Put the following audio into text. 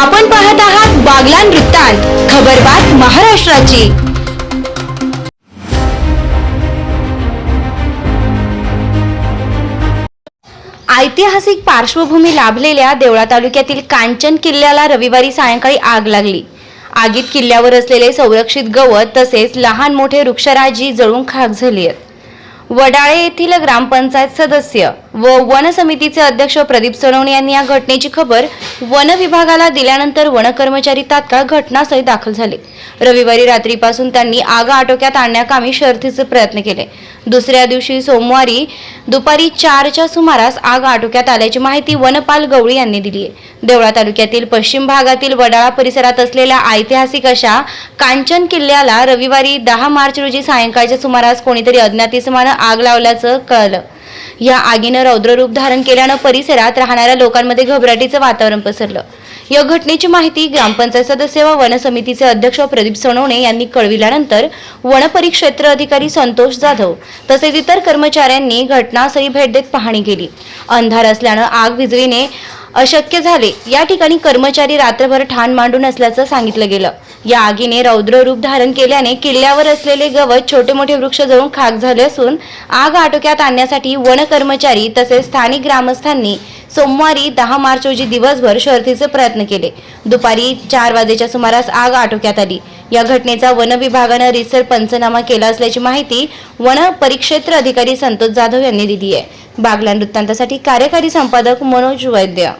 आपण पाहत आहात बागलान वृत्तांत खबरबात महाराष्ट्राची. ऐतिहासिक पार्श्वभूमी लाभलेल्या देवळा तालुक्यातील कांचन किल्ल्याला रविवारी सायंकाळी आग लागली. आगीत किल्ल्यावर असलेले संरक्षित गवत तसेच लहान मोठे वृक्षराजी जळून खाक झाली आहेत. वडाळे येथील ग्रामपंचायत सदस्य व वन समितीचे अध्यक्ष प्रदीप सोनवणे यांनी या घटनेची खबर वन विभागाला दिल्यानंतर वन कर्मचारी तात्काळ घटनास्थळी दाखल झाले. रविवारी रात्रीपासून त्यांनी आग आटोक्यात आणण्याकामी शर्थीचे प्रयत्न केले. दुसऱ्या दिवशी सोमवारी दुपारी चारच्या सुमारास आग आटोक्यात आल्याची माहिती वनपाल गवळी यांनी दिली आहे. देवळा तालुक्यातील पश्चिम भागातील वडाळा परिसरात असलेल्या ऐतिहासिक अशा कांचन किल्ल्याला रविवारी दहा मार्च रोजी सायंकाळच्या सुमारास कोणीतरी अज्ञात इसमानं आग लावल्याचं कळलं. या आगीनं रौद्ररूप धारण केल्यानं परिसरात राहणाऱ्या लोकांमध्ये घबराटीचं वातावरण पसरलं. या घटनेची माहिती ग्रामपंचायत सदस्य व वन समितीचे अध्यक्ष प्रदीप सोनवणे यांनी कळविल्यानंतर वनपरिक्षेत्र अधिकारी संतोष जाधव तसेच इतर कर्मचाऱ्यांनी घटनास्थळी भेट देत पाहणी केली. अंधार असल्यानं आग विजवीने अशक्य झाले. या ठिकाणी कर्मचारी रात्रभर ठाण मांडून असल्याचं सांगितलं गेलं. या आगीने रौद्र रूप धारण केल्याने किल्ल्यावर असलेले गवत छोटे मोठे वृक्ष जळून खाक झाले असून आग आटोक्यात आणण्यासाठी वन कर्मचारी तसेच स्थानिक ग्रामस्थांनी सोमवारी दहा मार्च रोजी दिवसभर शर्थीचे प्रयत्न केले. दुपारी चार वाजेच्या सुमारास आग आटोक्यात आली. या घटनेचा वन विभागानं रिसर पंचनामा केला असल्याची माहिती वन परिक्षेत्र अधिकारी संतोष जाधव यांनी दिली आहे. बागलान वृत्तांतासाठी कार्यकारी संपादक मनोज वैद्य.